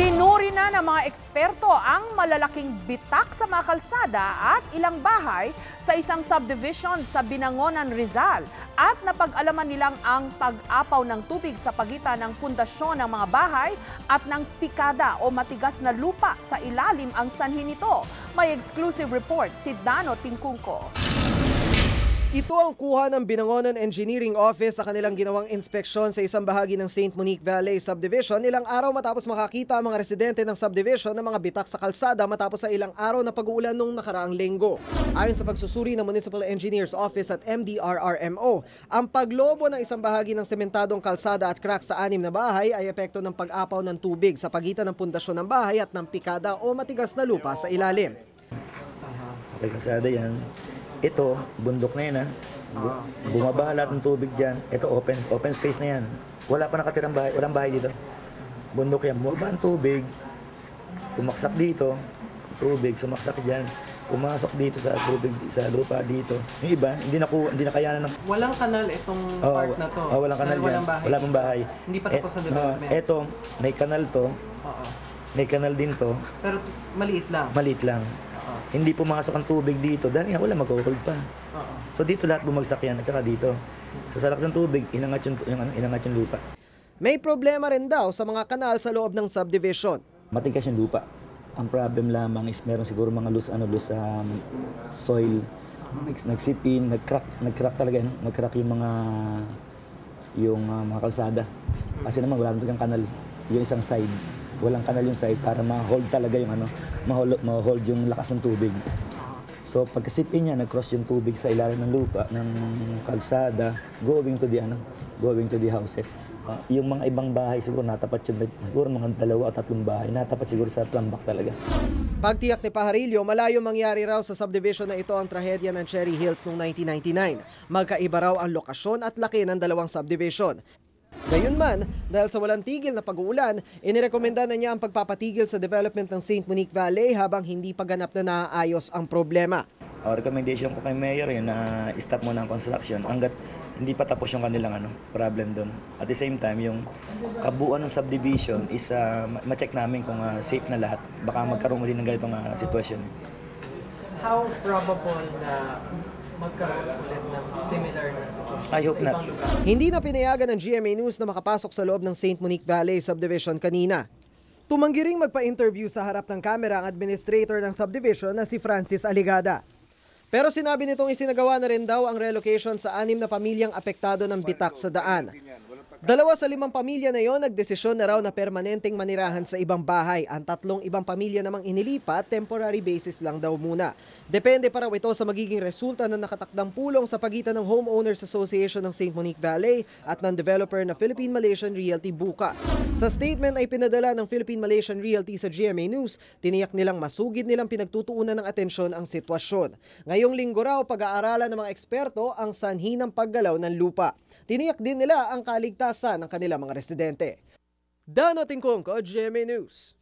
Sinuri na ng mga eksperto ang malalaking bitak sa mga kalsada at ilang bahay sa isang subdivision sa Binangonan, Rizal at napag-alaman nilang ang pag-apaw ng tubig sa pagitan ng pundasyon ng mga bahay at ng pikada o matigas na lupa sa ilalim ang sanhi nito. May exclusive report si Dano Tingkungko. Ito ang kuha ng Binangonan Engineering Office sa kanilang ginawang inspeksyon sa isang bahagi ng St. Monique Valley Subdivision ilang araw matapos makakita ang mga residente ng subdivision ng mga bitak sa kalsada matapos sa ilang araw na pag-uulan nung nakaraang linggo. Ayon sa pagsusuri ng Municipal Engineers Office at MDRRMO, ang paglobo ng isang bahagi ng sementadong kalsada at crack sa anim na bahay ay epekto ng pag-apaw ng tubig sa pagitan ng pundasyon ng bahay at ng pikada o matigas na lupa sa ilalim. Kalsada yan. Ito, bundok na yan ha. Bu- Bumaba lahat ng tubig dyan. Ito, open, open space na yan. Wala pa nakatirang bahay, walang bahay dito. Bundok yan. Bumaba ang tubig. Pumaksak dito. Tubig, sumaksak dyan. Pumasok dito sa tubig, sa lupa dito. Yung iba, hindi na, ku- hindi na kayanan ng Walang kanal itong Oo, part na to. oo, walang kanal Dahil dyan. Walang bahay. Wala pang bahay. Hindi pa tapos ang Eh, development. eto, may kanal to. Oo. May kanal din to. Pero t- maliit lang. Maliit lang. Hindi pumasok ang tubig dito dahil nga wala mag-hold pa. So dito lahat bumagsak yan at saka dito. So sa lakas ng tubig, inangat yung, yung, ano, inangat yung lupa. May problema rin daw sa mga kanal sa loob ng subdivision. Matigas yung lupa. Ang problem lamang is meron siguro mga loose, ano, loose um, soil. Nags, nagsipin, nag-crack, nag-crack talaga, no? nag-crack yung mga yung uh, mga kalsada. Kasi naman wala naman kanal yung isang side. Walang kanal yung side para ma-hold talaga yung ano, ma-hold, ma-hold yung lakas ng tubig. So pagkasipin niya, nag-cross yung tubig sa ilalim ng lupa, ng kalsada, going to the ano, going to the houses. Ah, yung mga ibang bahay siguro natapat yung, siguro mga dalawa at tatlong bahay, natapat siguro sa tambak talaga. Pagtiyak ni Pajarillo, malayo mangyari raw sa subdivision na ito ang trahedya ng Cherry Hills noong 1999. Magkaiba raw ang lokasyon at laki ng dalawang subdivision. Gayunman, dahil sa walang tigil na pag-uulan, inirekomenda na niya ang pagpapatigil sa development ng St. Monique Valley habang hindi pa ganap na naaayos ang problema. Ang recommendation ko kay Mayor yun na stop muna ang construction hanggat hindi pa tapos yung kanilang ano, problem doon. At the same time, yung kabuuan ng subdivision is uh, ma- ma-check namin kung uh, safe na lahat. Baka magkaroon muli ng ganitong uh, sitwasyon. How probable na magkaroon ulit ng similar I hope not. Hindi na pinayagan ng GMA News na makapasok sa loob ng St. Monique Valley subdivision kanina. Tumanggi ring magpa-interview sa harap ng kamera ang administrator ng subdivision na si Francis Aligada. Pero sinabi nitong isinagawa na rin daw ang relocation sa anim na pamilyang apektado ng bitak sa daan. Dalawa sa limang pamilya na yon nagdesisyon na raw na permanenteng manirahan sa ibang bahay. Ang tatlong ibang pamilya namang inilipat, temporary basis lang daw muna. Depende pa raw ito sa magiging resulta ng nakatakdang pulong sa pagitan ng Homeowners Association ng St. Monique Valley at ng developer na Philippine Malaysian Realty bukas. Sa statement ay pinadala ng Philippine Malaysian Realty sa GMA News, tiniyak nilang masugid nilang pinagtutuunan ng atensyon ang sitwasyon. Ngayong linggo raw pag-aaralan ng mga eksperto ang sanhi ng paggalaw ng lupa. Tiniyak din nila ang kaligtasan ng kanilang mga residente. Dano Tingkong ko, GMA News.